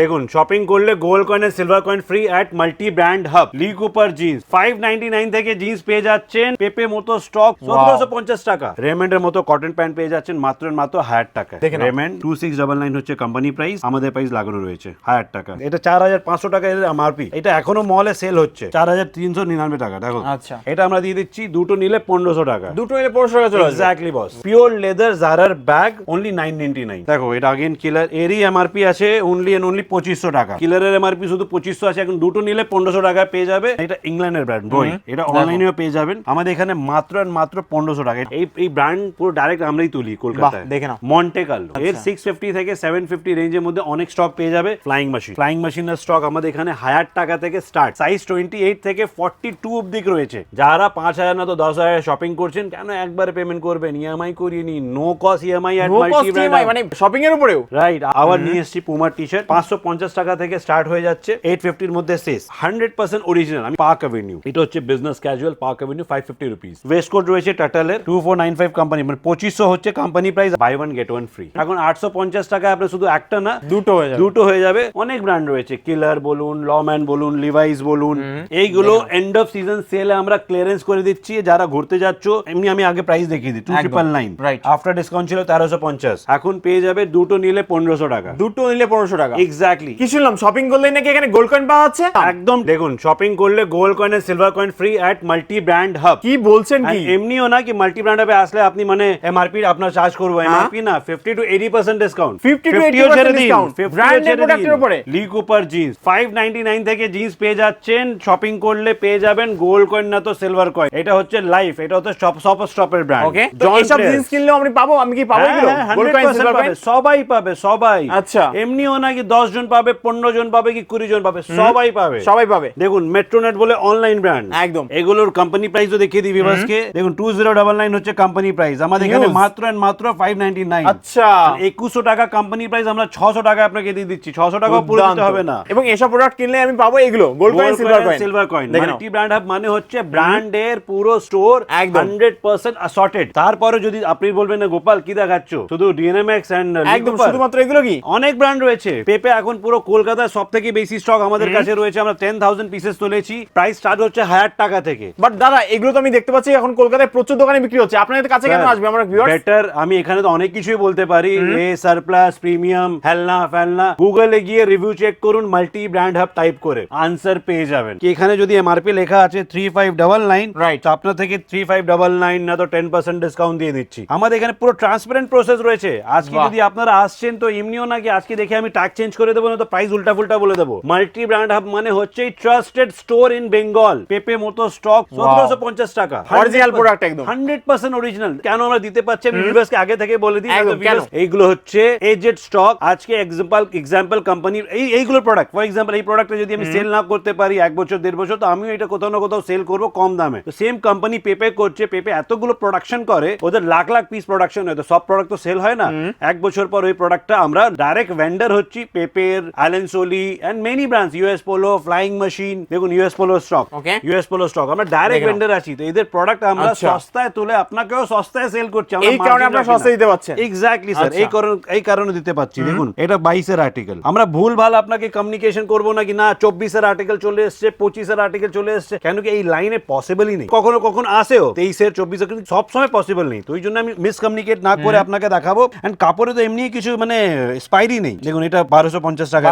দেখুন শপিং করলে gold coin silver coin free at multi brand hub Lee Cooper jeans five ninety nine থেকে jeans পেয়ে যাচ্ছেন পেপে মতো স্টক সতেরোশো পঞ্চাশ টাকা। রেমেন্ডের মতো কটন প্যান্ট পেয়ে যাচ্ছেন মাত্র মাত্র হাজার টাকা দেখে Raymond two six double nine হচ্ছে কোম্পানি প্রাইস আমাদের প্রাইস লাগানো রয়েছে হাজার টাকা। এটা চার হাজার পাঁচশো টাকা এর এমআরপি এটা এখনও মলে সেল হচ্ছে। চার হাজার তিনশো নিরানব্বই টাকা দেখো। আচ্ছা। এটা আমরা দিয়ে দিচ্ছি দুটো নিলে পনেরোশো টাকা। দুটো নিলে পনেরোশো টাকা চলে আসবে। এক্স্যাক্টলি বস পিওর লেদার জারার bag only nine ninety nine দেখো এটা আগেন কিলার এরই এমআরপি আছে অনলি এন্ড অনলি পঁচিশশো টাকা। কিলারের এমআরপি শুধু পঁচিশশো আছে এখন দুটো নিলে পনেরোশো টাকা পেয়ে যাবে। এটা ইংল্যান্ডের ব্র্যান্ড বই। এটা অনলাইনেও পেয়ে যাবেন। আমাদের এখানে মাত্র আর মাত্র পনেরোশো টাকা। এই এই ব্র্যান্ড পুরো ডাইরেক্ট আমরাই তুলি কলকাতায়। দেখে নাও। মন্টে কার্লো এর সিক্স ফিফটি থেকে সেভেন ফিফটি রেঞ্জের মধ্যে অনেক স্টক পেয়ে যাবে ফ্লাইং মেশিন ফ্লাইং মেশিনের স্টক আমাদের এখানে হাজার টাকা থেকে স্টার্ট সাইজ টোয়েন্টি এইট থেকে ফর্টি টু অব্দি রয়েছে। যারা পাঁচ হাজার না তো দশ হাজার শপিং করছেন কেন একবারে পেমেন্ট করবেন? ইএমআই করিয়ে নিন। নো কস্ট ইএমআই মানে শপিং এর উপরেও। রাইট আবার নিয়ে এসেছি পুমার টি শার্ট পাঁচশো পঞ্চাশ টাকা থেকে স্টার্ট হয়ে যাচ্ছে। এইট ফিফটির মধ্যে শেষ। হান্ড্রেড পার্সেন্ট অরিজিনাল আমি পার্ক অ্যাভিনিউ এটা হচ্ছে business casual Park Avenue five fifty rupees রয়েছে টাটালের two four nine five company মানে পঁচিশশো হচ্ছে company price buy one get one free এখন আটশো পঞ্চাশ টাকা আপনার শুধু একটা না দুটো হয়ে যাবে। দুটো হয়ে যাবে। অনেক ব্র্যান্ড রয়েছে। কিলার বলুন লম্যান বলুন লিভাইস বলুন। এইগুলো এন্ড অফ সিজন সেলে আমরা ক্লিয়ারেন্স করে দিচ্ছি। যারা ঘুরতে যাচ্ছ এমনি আমি আগে প্রাইস দেখিয়ে দিই। Two triple nine Right. After discount ছিল তেরোশো পঞ্চাশ। এখন পেয়ে যাবে দুটো নিলে পনেরোশো টাকা। দুটো নিলে পনেরোশো টাকা। এক্স্যাক্টলি কি শুনলাম? শপিং করলে নাকি এখানে গোল্ড কয়েন পাওয়া যাচ্ছে? একদম দেখুন শপিং করলে gold coin silver coin free at multi brand hub কি বলছেন কি? এমনিও না কি মাল্টি ব্র্যান্ড হাবে আসলে আপনি মানে এমআরপি আপনার চার্জ করব এমআরপি না fifty two eighty percent discount 50 to 80% discount, branded product এর উপরে। Lee Cooper jeans five ninety nine থেকে জিন্স পেয়ে যাচ্ছেন শপিং করলে পেয়ে যাবেন গোল্ড কয়েন না তো সিলভার কয়েন এটা হচ্ছে লাইফ এটা হচ্ছে শপ শপ স্টপের ব্র্যান্ড ওকে এইসব জিনিস কিনলেও আমি পাবো আমি কি পাবো গোল্ড কয়েন সিলভার কয়েন সবাই পাবে সবাই। আচ্ছা। এমনিও নাকি দশ জন পাবে পনেরো জন পাবে কি কুড়ি জন পাবে সবাই পাবে। সবাই পাবে। দেখুন মেট্রোনেট বলে অনলাইন ব্র্যান্ড একদম। এগুলোর কোম্পানি প্রাইসও দেখিয়ে দিই ভিভার্সকে দেখুন টু জিরো ডাবল নাইন হচ্ছে কোম্পানি প্রাইস আমাদের এখানে মাত্র and মাত্র ফাইভ নাইনটি নাইন আচ্ছা। একুশশো টাকা কোম্পানি প্রাইস আমরা ছশো টাকা আপনাকে দিয়ে দিচ্ছি। ছশো টাকা পুরো দিতে হবে না। এবং এসব প্রোডাক্ট কিনলে আমি পাবো এগুলো। Gold coin silver coin silver coin দেখে নাও। মাল্টি ব্র্যান্ড হাব মানে হচ্ছে ব্র্যান্ডের পুরো স্টোর একদম। হান্ড্রেড পার্সেন্ট অ্যাসর্টেড তারপরে যদি আপনি বলবেন না গোপাল কি দেখাচ্ছ? শুধু ডিএনএমএক্স এন্ড একদম শুধুমাত্র এগুলো কি? অনেক ব্র্যান্ড রয়েছে। পেপে এখন পুরো কলকাতার সব থেকে বেশি স্টক আমাদের কাছে রয়েছে। আমরা টেন থাউজেন্ড পিসেস তুলেছি। প্রাইস স্টার্ট হচ্ছে হাজার টাকা থেকে। বাট দাদা এগুলো তো আমি দেখতে পাচ্ছি এখন কলকাতায় প্রচুর দোকানে বিক্রি হচ্ছে। আপনাদের কাছে কেন আসবে আমরা বেটার আমি এখানে তো অনেক কিছুই বলতে পারি। এ সারপ্লাস প্রিমিয়াম হেলনা ফেলনা গুগলে গিয়ে রিভিউ চেক করুন মাল্টি ব্র্যান্ড হাব টাইপ করে। আনসার পেয়ে যাবেন। কি এখানে যদি এমআরপি লেখা আছে three five double nine right তো আপনার থেকে থ্রি ফাইভ ডাবল নাইন না তো টেন পার্সেন্ট ডিসকাউন্ট দিয়ে দিচ্ছি। আমাদের এখানে পুরো ট্রান্সপারেন্ট প্রসেস রয়েছে। আজকে যদি আপনারা আসছেন তো এমনিও নাকি আজকে দেখে আমি ট্যাগ চেঞ্জ করে দেবো না তো প্রাইস উল্টা ফুল্টা বলে দেবো। মাল্টি ব্র্যান্ড হাব মানে হচ্ছে ট্রাস্টেড স্টোর ইন বেঙ্গল পেপে মতো স্টক সতেরোশো পঞ্চাশ টাকা। Original product একদম। হান্ড্রেড পার্সেন্ট অরিজিনাল কেন আমরা দিতে পারছি আমি ভিউয়ার্সকে আগে থেকে বলে দিই এইগুলো হচ্ছে এজেড স্টক আজকে এক্সাম্পল এক্সাম্পল কোম্পানির এই এইগুলো প্রোডাক্ট ফর এক্সাম্পল এই প্রোডাক্টটা যদি আমি সেল না করতে পারি এক বছর দেড় বছর তো আমিও এটা কোথাও না কোথাও সেল করব কম দামে। তো সেম কোম্পানি পেপে করছে পেপে এতগুলো প্রোডাকশন করে ওদের লাখ লাখ পিস প্রোডাকশন হয় তো সব প্রোডাক্ট তো সেল হয় না। এক বছর পর ওই প্রোডাক্টটা আমরা ডাইরেক্ট ভেন্ডার হচ্ছি পেপের Allen Solly and many brands US Polo flying machine দেখুন US Polo stock Okay. US Polo stock আমরা ডাইরেক্ট। ভেন্ডার আছি। তো এদের প্রোডাক্ট আমরা আচ্ছা। সস্তায় তুলে আপনাকেও সস্তায় সেল করছি। আমরা এই কারণে আপনারা সস্তায় দিতে পারছেন এক্স্যাক্টলি স্যার। এই কারণে এই কারণে দিতে পাচ্ছি। দেখুন এটা বাইশের আর্টিকেল আমরা ভুল ভালো আপনাকে কমিউনিকেশন করব না কি না চব্বিশের আর্টিকেল চলে এসছে পঁচিশের আর্টিকেল চলে এসছে। কেন কি এই লাইনে পসিবলই নেই? কখনো কখনো আসেও তেইশের চব্বিশের কিন্তু সব সময় পসিবল নেই। তো ওই জন্য আমি মিসকমিউনিকেট না করে আপনাকে দেখাবো। এন্ড কাপড়ে তো এমনি কিছু মানে স্পাইরি নেই। দেখুন এটা বারোশো পঞ্চাশ টাকা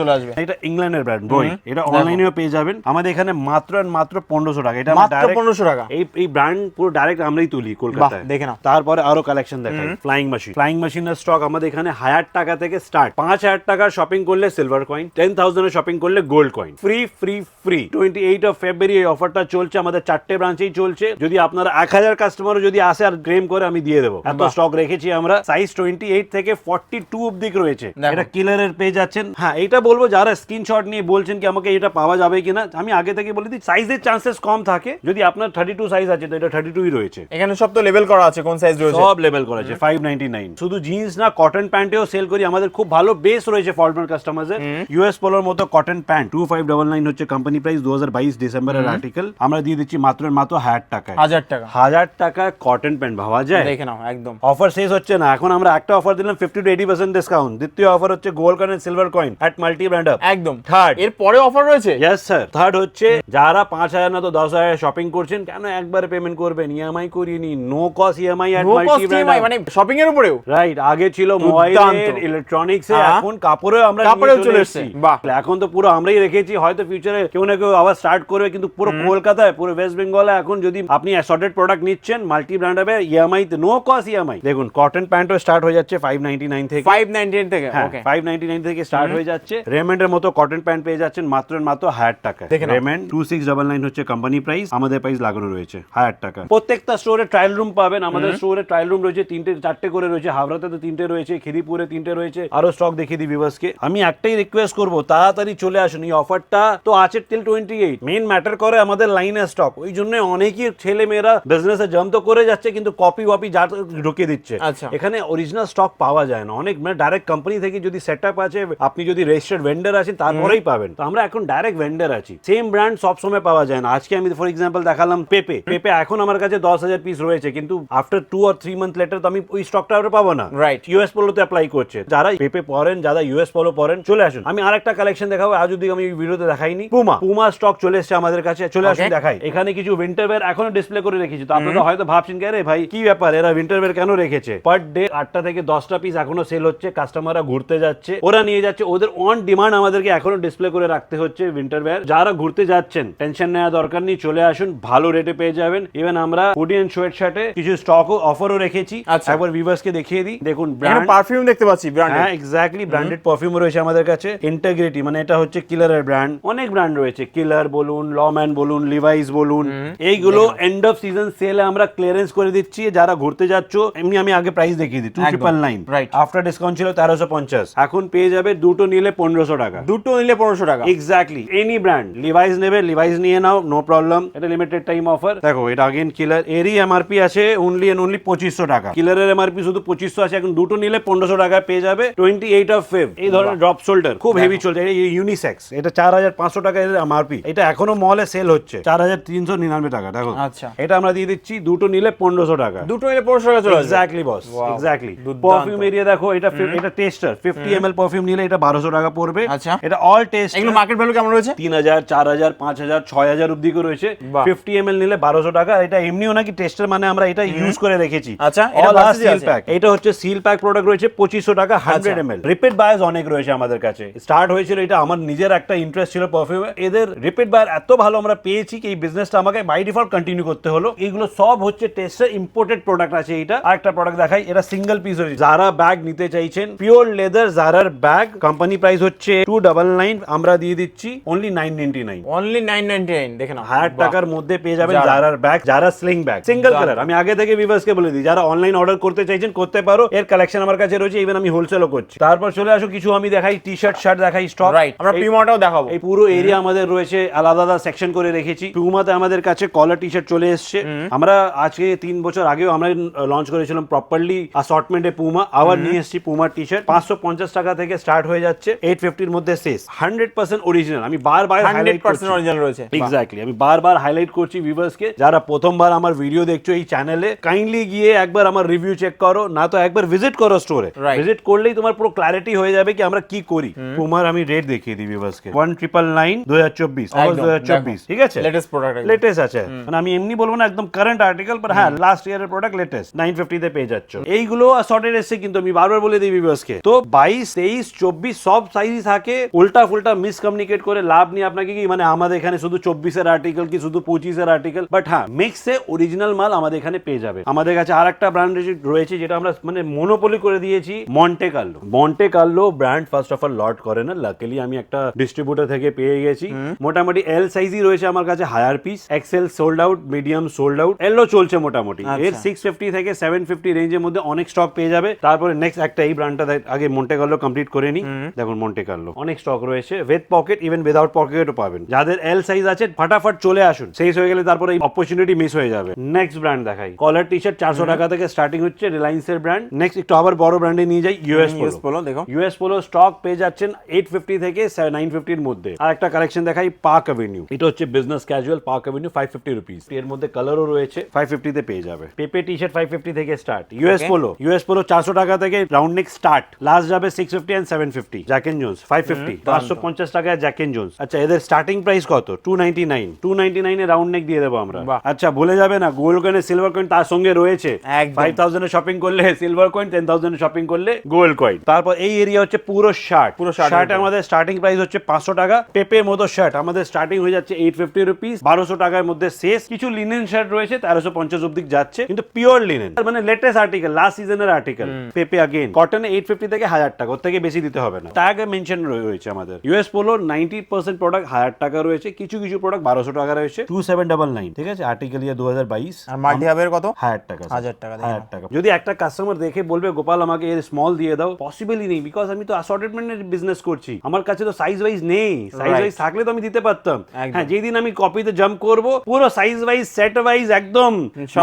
চলে আসবে। এটা ইংল্যান্ডের ব্র্যান্ড বই এটা অনলাইনেও পেয়ে যাবেন। আমাদের এখানে মাত্র মাত্র পনেরোশো টাকা। এটা মাত্র পনেরোশো টাকা। এই এই ব্র্যান্ড পুরো ডাইরেক্ট আমরাই তুলি কলকাতায়। দেখে নাও। তারপরে আরও কালেকশন দেখাই। ফ্লাইং মেশিন ফ্লাইং মেশিনের স্টক আমাদের এখানে হাজার টাকা থেকে স্টার্ট পাঁচ হাজার টাকার শপিং করলে সিলভার কয়েন টেন থাউজেন্ডের শপিং করলে gold coin free free free twenty eight of February এই অফারটা চলছে। আমাদের চারটে ব্রাঞ্চেই চলছে। যদি আপনারা এক হাজার কাস্টমারও যদি আসে আর ক্লেম করে আমি দিয়ে দেবো। এত স্টক রেখেছি আমরা। সাইজ টোয়েন্টি এইট থেকে ফর্টি টু অব্দি রয়েছে। এটা কিলারের পেয়ে যাচ্ছেন। হ্যাঁ এটা বলব যারা স্ক্রিনশট নিয়ে বলছেন কি আমাকে এটা পাওয়া যাবে কিনা আমি আগে থেকে বলে দিই সাইজের চান্সেস কম থাকে। যদি আপনার থার্টি টু সাইজ আছে তো এটা থার্টি টুই রয়েছে। এখানে সব তো লেভেল করা আছে কোন সাইজ রয়েছে? সব লেভেল করেছে ফাইভ নাইনটি নাইন শুধু জিন্স না কটন প্যান্টেও সেল করি আমাদের খুব ভালো বেস রয়েছে ফরমাল কাস্টমার্সের ইউএস পোলোর মতো cotton pant two five double nine হচ্ছে কোম্পানি প্রাইস দু হাজার বাইশ ডিসেম্বরের আর্টিকেল আমরা দিয়ে দিচ্ছি মাত্র মাত্র হাজার টাকায়। হাজার টাকা। হাজার টাকা কটন প্যান্ট ভাবা যায়? দেখে নাও একদম। অফার শেষ হচ্ছে না এখন আমরা একটা অফার দিলাম fifty two eighty percent discount দ্বিতীয় অফার হচ্ছে gold coin and silver coin at multi brand একদম। থার্ড এর পরে অফার রয়েছে? ইয়েস স্যার থার্ড হচ্ছে যারা পাঁচ হাজার না তো দশ হাজার শপিং করছেন কেন একবারে পেমেন্ট করবেন? ইএমআই করিয়ে নিন। No cost EMI at no multi brand মানে শপিং এর উপরেও? রাইট আগে ছিল। মোবাইলের ইলেকট্রনিক্স হ্যাঁ। এখন কাপড়েও আমরা কাপড়েও চলে এসেছি। বাহ। এখন তো পুরো আমরাই রেখেছি হয়তো ফিউচারে কেউ না কেউ আবার স্টার্ট করবে কিন্তু পুরো কলকাতায় পুরো ওয়েস্ট বেঙ্গলে এখন যদি আপনি অ্যাসর্টেড প্রোডাক্ট নিচ্ছেন মাল্টি ব্র্যান্ড হবে ইএমআই নো কস্ট ইএমআই দেখুন কটন প্যান্টও স্টার্ট হয়ে যাচ্ছে ফাইভ নাইনটি নাইন থেকে। ফাইভ নাইনটি থেকে হ্যাঁ ওকে ফাইভ নাইনটি নাইন থেকে স্টার্ট হয়ে যাচ্ছে। রেমেন্ডের মতো কটন প্যান্ট পেয়ে যাচ্ছেন মাত্র মাত্র হাজার টাকা Raymond two six double nine হচ্ছে কোম্পানি প্রাইস আমাদের প্রাইস লাগানো রয়েছে হাজার টাকা। প্রত্যেকটা স্টোরে ট্রায়াল রুম পাবেন আমাদের স্টোরে ট্রায়াল রুম রয়েছে তিনটে চারটে করে রয়েছে হাওড়াতে তো তিনটে রয়েছে খিদিপুরে তিনটে রয়েছে আরও স্টক দেখিয়ে দিই ভিভার্সকে আমি একটাই রিকোয়েস্ট করব তাড়াতাড়ি চলে আসুন এই অফারটা তো আছে till twenty eight main matter করে আমাদের লাইনে স্টক ওই জন্য অনেকই ছেলে মেয়েরা বিজনেসে জাম্প তো করে যাচ্ছে কিন্তু কপি ওপি যা ঢুকিয়ে দিচ্ছে। আচ্ছা। এখানে অরিজিনাল স্টক পাওয়া যায় না। অনেক মানে ডাইরেক্ট কোম্পানি থেকে যদি সেট আপ আছে আপনি যদি রেজিস্টার্ড ভেন্ডার আছেন তারপরেই পাবেন। তো আমরা এখন ডাইরেক্ট ভেন্ডার আছি। সেম ব্র্যান্ড সবসময় পাওয়া যায় না। আজকে আমি ফর এক্সাম্পল দেখালাম পেপে পেপে এখন আমার কাছে দশ হাজার পিস রয়েছে কিন্তু আফটার টু আর থ্রি মান্থ লেটার তো আমি ওই স্টকটা আর পাবো না। Right. ইউএস পোলোতে অ্যাপ্লাই করছে। যারা পেপে পড়েন যারা ইউএস পোলো পড়েন চলে আসুন। আমি আরেকটা কালেকশন দেখাবো আজ যদি আমি ভিডিওতে দেখাইনি। পুমা পুমা স্টক চলে এসেছে আমাদের কাছে। চলে আসুন দেখাই। এখানে কিছু উইন্টার ওয়্যার এখনও ডিসপ্লে করে রেখেছি। তো আপনারা হয়তো ভাবছেন কে রে ভাই কি ব্যাপার? এরা উইন্টার ওয়্যার কেন রেখেছে? পার ডে আটটা থেকে দশটা পিস এখনও সেল হচ্ছে। কাস্টমাররা ঘুরতে যাচ্ছে। ওরা নিয়ে যাচ্ছে ওদের অন ডিমান্ড আমাদেরকে এখনও ডিসপ্লে করে রাখতে হচ্ছে উইন্টার ওয়্যার যারা ঘুরতে যাচ্ছেন টেনশন নেওয়া দরকার নেই চলে আসুন ভালো রেটে পেয়ে যাবেন। ইভেন আমরা হুডি এন্ড সোয়েট শার্টে কিছু স্টকও অফারও রেখেছি। আচ্ছা। একবার ভিভার্সকে দেখিয়ে দিই। দেখুন ব্র্যান্ড পারফিউম দেখতে পাচ্ছি ব্র্যান্ডের হ্যাঁ এক্স্যাক্টলি ব্র্যান্ডেড পারফিউম রয়েছে আমাদের কাছে। ইন্টিগ্রিটি মানে এটা হচ্ছে কিলারের ব্র্যান্ড অনেক ব্র্যান্ড রয়েছে। কিলার বলুন লম্যান বলুন লিভাইস বলুন। এইগুলো এন্ড অফ সিজন সেলে আমরা ক্লিয়ারেন্স করে দিচ্ছি। যারা ঘুরতে যাচ্ছ এমনি আমি আগে প্রাইস দেখিয়ে দিই। Two triple nine. After discount ছিল তেরোশো পঞ্চাশ। এখন পেয়ে যাবে দুটো নিলে পনেরোশো টাকা। দুটো নিলে পনেরোশো টাকা। এক্স্যাক্টলি এনি ব্র্যান্ড লিভাইস নেবে লিভাইস নিয়ে নাও নো প্রবলেম এটা লিমিটেড টাইম অফার দেখো এটা আগেন কিলার এরই এমআরপি আছে অনলি এন্ড অনলি পঁচিশশো টাকা। কিলারের এমআরপি শুধু পঁচিশশো আছে এখন দুটো নিলে পনেরোশো টাকায় পেয়ে যাবে। টোয়েন্টি এইট অফ ফেভ এই ধরনের ড্রপ শোল্ডার খুব হেভি চলছে ইউনিসেক্স এটা চার হাজার পাঁচশো টাকা এর এমআরপি এটা এখনও মলে সেল হচ্ছে। চার হাজার তিনশো নিরানব্বই টাকা দেখো। আচ্ছা। এটা আমরা দিয়ে দিচ্ছি দুটো নিলে পনেরোশো টাকা। দুটো নিলে পনেরোশো টাকা চলে exactly boss. Exactly perfume area দেখো এটা এটা tester fifty M L perfume নিলে এটা বারোশো টাকা পড়বে। আচ্ছা। এটা অল টেস্ট এগুলো মার্কেট ভ্যালু কেমন রয়েছে? তিন হাজার চার হাজার পাঁচ হাজার ছয় হাজার অব্দি করে রয়েছে। ফিফটি এম এল নিলে বারোশো টাকা। এটা এমনিও নাকি টেস্টার মানে আমরা এটা ইউজ করে রেখেছি। আচ্ছা, আছে। pack। এটা হচ্ছে সিল প্যাক প্রোডাক্ট রয়েছে পঁচিশশো টাকা hundred M L repeat buyers অনেক রয়েছে আমাদের কাছে। স্টার্ট হয়েছিল এটা আমার নিজের একটা ইন্টারেস্ট ছিল পারফিউমে এদের রিপিট বায়ার এত ভালো আমরা পেয়েছি কি এই বিজনেসটা আমাকে বাই ডিফল্ট কন্টিনিউ করতে হলো। এইগুলো সব হচ্ছে টেস্টার ইম্পোর্টেড প্রোডাক্ট আছে এটা আরেকটা প্রোডাক্ট দেখাই এটা সিঙ্গেল পিস রয়েছে। যারা ব্যাগ নিতে চাইছেন পিওর লেদার জারার ব্যাগ কোম্পানি প্রাইস হচ্ছে টু ডাবল নাইন আমরা দিয়ে দিচ্ছি only nine ninety nine only nine ninety nine দেখে নাও। হাজার টাকার মধ্যে পেয়ে যাবেন। যারার ব্যাগ যারা স্লিং ব্যাগ সিঙ্গেল কালার আমি আগে থেকে ভিভার্সকে বলে দিই যারা অনলাইন অর্ডার করতে চাইছেন করতে পারো। এর কালেকশন আমার কাছে রয়েছে ইভেন আমি হোলসেলও করছি। তারপর চলে আসো কিছু আমি দেখাই টি শার্ট শার্ট দেখাই স্টক রাইট আমরা পিউমাটাও দেখাবো। এই পুরো এরিয়া আমাদের রয়েছে আলাদা আলাদা সেকশন করে রেখেছি। পিউমাতে আমাদের কাছে কলার টি শার্ট চলে এসছে। আমরা আজকে তিন বছর আগেও আমরা লঞ্চ করেছিলাম প্রপারলি অ্যাসর্টমেন্টে পুমা আবার নিয়ে এসেছি পুমার টি শার্ট পাঁচশো পঞ্চাশ টাকা থেকে স্টার্ট হয়ে যাচ্ছে। এইট ফিফটির মধ্যে শেষ। হান্ড্রেড পার্সেন্ট অরিজিনাল আমি বারবার হান্ড্রেড পার্সেন্ট অরিজিনাল রয়েছে। এক্স্যাক্টলি আমি বারবার হাইলাইট করছি ভিউয়ার্সকে যারা প্রথমবার আমার ভিডিও দেখছ এই চ্যানেলে কাইন্ডলি গিয়ে একবার আমার রিভিউ চেক করো না তো একবার ভিজিট করো স্টোরে ভিজিট করলেই তোমার পুরো ক্ল্যারিটি হয়ে যাবে কি আমরা কি করি। তোমার আমি রেট দেখিয়ে দিই ভিউয়ার্সকে ওয়ান ট্রিপল নাইন দু হাজার চব্বিশ দু হাজার চব্বিশ ঠিক আছে? Product একদম। লেটেস্ট আছে। মানে আমি এমনি বলব না একদম কারেন্ট আর্টিকেল বাট হ্যাঁ লাস্ট ইয়ারের প্রোডাক্ট লেটেস্ট নাইন ফিফটিতে পেয়ে যাচ্ছ। এইগুলো শর্টেড এসছে কিন্তু আমি বারবার বলে দিই ভিউয়ার্সকে তো বাইশ তেইশ চব্বিশ সব সাইজই থাকে। উল্টা ফুলটা মিসকমিউনিকেট করে লাভ নিয়ে আপনাকে কি? মানে আমাদের এখানে শুধু চব্বিশের আর্টিকেল কি? শুধু পঁচিশের আর্টিকেল বাট হ্যাঁ মিক্সে অরিজিনাল মাল আমাদের এখানে পেয়ে যাবে। আমাদের কাছে আর একটা ব্র্যান্ড রয়েছে যেটা আমরা মানে মনোপলি করে দিয়েছি Monte Carlo Monte Carlo brand first of all lot করে না। লাকিলি আমি একটা ডিস্ট্রিবিউটর থেকে পেয়ে গেছি। মোটামুটি এল সাইজই রয়েছে আমার কাছে higher piece XL sold out medium sold out LO চলছে মোটামুটি। এর সিক্স ফিফটি থেকে সেভেন ফিফটি রেঞ্জের মধ্যে অনেক স্টক পেয়ে যাবে। তারপরে নেক্সট একটা এই ব্র্যান্ডটা আগে মন্টে কার্লো কমপ্লিট করে নি। দেখুন মন্টে কার্লো অনেক স্টক রয়েছে। উইথ পকেট ইভেন উইদাউট পকেটও পাবেন। যাদের এল সাইজ আছে ফাটাফাট চলে আসুন। শেষ হয়ে গেলে তারপরে এই অপরচুনিটি মিস হয়ে যাবে। নেক্সট ব্র্যান্ড দেখাই। কলার টি শার্ট চারশো টাকা থেকে স্টার্টিং হচ্ছে রিলায়েন্স এর ব্র্যান্ড নেক্সট একটু আবার বড় ব্র্যান্ডে নিয়ে যাই ইউএস পোলো দেখো ইউএস পোলো স্টক পেয়ে যাচ্ছেন এইট ফিফটি থেকে নাইন ফিফটির মধ্যে। আর একটা কালেকশন দেখাই পার্ক অ্যাভিনিউ এটা হচ্ছে business casual Park Avenue five fifty rupees এর মধ্যে কালারও রয়েছে ফাইভ ফিফটিতে পেয়ে যাবে। Pepe T shirt five fifty থেকে start US. Polo US Polo চারশো টাকা থেকে রাউন্ড নেক স্টার্ট লাস্ট যাবে six fifty and seven fifty Jack Jones five fifty পাঁচশো পঞ্চাশ টাকায় জ্যাক জোন্স আচ্ছা এদের স্টার্টিং প্রাইস কত? Two ninety nine two ninety নাইনে রাউন্ড নেক দিয়ে দেবো আমরা। আচ্ছা ভুলে যাবে না গোল্ড কয়েন সিলভার কয়েন তার সঙ্গে রয়েছে। ফাইভ থাউজেন্ডে শপিং করলে সিলভার কয়েন টেন থাউজেন্ডে শপিং করলে গোল্ড কয়েন তারপর এই এরিয়া হচ্ছে পুরো শার্ট পুরো শার্ট আমাদের স্টার্টিং প্রাইস হচ্ছে পাঁচশো টাকা। পেপের মতো শার্ট আমাদের স্টার্টিং হয়ে যাচ্ছে এইট ফিফটি রুপিস বারোশো টাকার মধ্যে শেষ। কিছু লিনেন শার্ট রয়েছে তেরোশো পঞ্চাশ অব্দি যাচ্ছে। কিন্তু পিওর লিনেন মানে লেটেস্ট আর্টিকেল লাস্ট সিজনের আর্টিকেল পেপে আগেন কটনে এইট ফিফটি থেকে হাজার টাকা। ওর থেকে বেশি দিতে হবে না। ট্যাগ মেনশন রয়েছে আমাদের। US Polo ninety percent product হাজার টাকা রয়েছে কিছু কিছু প্রোডাক্ট বারোশো টাকা রয়েছে। টু সেভেন ডাবল নাইন ঠিক আছে? আর্টিকেল ইয়ে দু হাজার বাইশ আর মাল্টি হাবের কত? হাজার টাকা হাজার টাকা হাজার টাকা। যদি একটা কাস্টমার দেখে বলবে গোপাল আমাকে এর স্মল দিয়ে দাও পসিবলই নেই বিকজ আমি তো অ্যাসর্টেডমেন্টের বিজনেস করছি। আমার কাছে তো সাইজ ওয়াইজ নেই। সাইজ ওয়াইজ থাকলে তো আমি দিতে পারতাম। হ্যাঁ যেদিন আমি কপিতে জাম্প করব পুরো সাইজ ওয়াইজ সেট ওয়াইজ একদম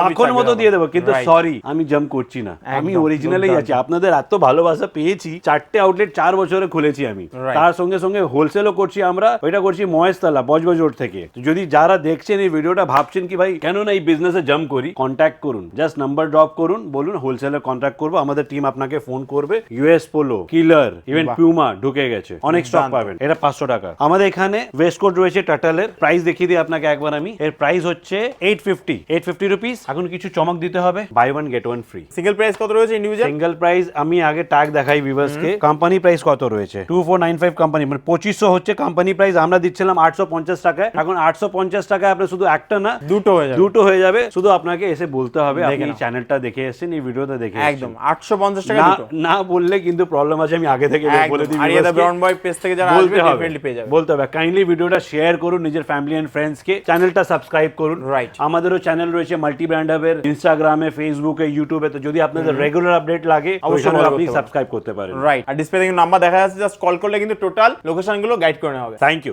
মাখন মতো দিয়ে দেবো। কিন্তু সরি আমি জাম্প করছি না। আমি একদম, অরিজিনালি আছি। আপনাদের এত ভালোবাসা পেয়েছি চারটে আউটলেট চার বছরে খুলেছি আমি. তার সঙ্গে সঙ্গে হোলসেলও করছি আমরা ওইটা করছি মহেশতলা বজবজ রোড থেকে যদি যারা দেখছেন এই ভিডিওটা ভাবছেন কি ভাই কেন না এই বিজনেসে জাম্প করি কন্ট্যাক্ট করুন। জাস্ট নাম্বার ড্রপ করুন বলুন হোলসেলে কন্ট্যাক্ট করব আমাদের টিম আপনাকে ফোন করবে। US Polo Killer even Puma ঢুকে গেছে। অনেক স্টক পাবেন। এটা পাঁচশো টাকা। আমাদের এখানে ওয়েস্ট কোট রয়েছে টাটালের প্রাইস দেখিয়ে দিই আপনাকে একবার আমি। এর প্রাইস হচ্ছে eight fifty eight fifty rupees এখন কিছু চমক দিতে হবে। Buy one get one free single price কত রয়েছে ইন্ডিভিজুয়াল সিঙ্গেল প্রাইস আমি আগে ট্যাগ দেখাই ভিভার্সকে কোম্পানি প্রাইস কত রয়েছে? Two four nine five company মানে পঁচিশশো হচ্ছে কোম্পানি প্রাইস আমরা দিচ্ছিলাম আটশো পঞ্চাশ টাকায়। এখন আটশো পঞ্চাশ টাকায় আপনি শুধু একটা না দুটো হয়ে যাবে। দুটো হয়ে যাবে। শুধু আপনাকে এসে বলতে হবে আপনি এই চ্যানেলটা দেখে এসেছেন এই ভিডিওটা দেখে একদম আটশো পঞ্চাশ টাকা না বললে কিন্তু প্রবলেম আছে আমি আগে থেকে বলে দিই। ব্রাউন বয় পেজ থেকে যারা বলতে হবে বলতে হবে। কাইন্ডলি ভিডিওটা শেয়ার করুন নিজের ফ্যামিলি এন্ড ফ্রেন্ডস কে চ্যানেলটা সাবস্ক্রাইব করুন। Right. আমাদেরও চ্যানেল রয়েছে মাল্টি ব্র্যান্ড হাবের ইনস্টাগ্রামে ফেসবুকে ইউটিউবে তো যদি আপনাদের রেগুলার আপডেট লাগে অবশ্যই অবশ্যই আপনি সাবস্ক্রাইব করতে পারেন। রাইট আর ডিসপ্লে নাম্বার দেখা যাচ্ছে। জাস্ট কল করলে কিন্তু টোটাল লোকেশনগুলো গাইড করে নেওয়া হবে। Thank you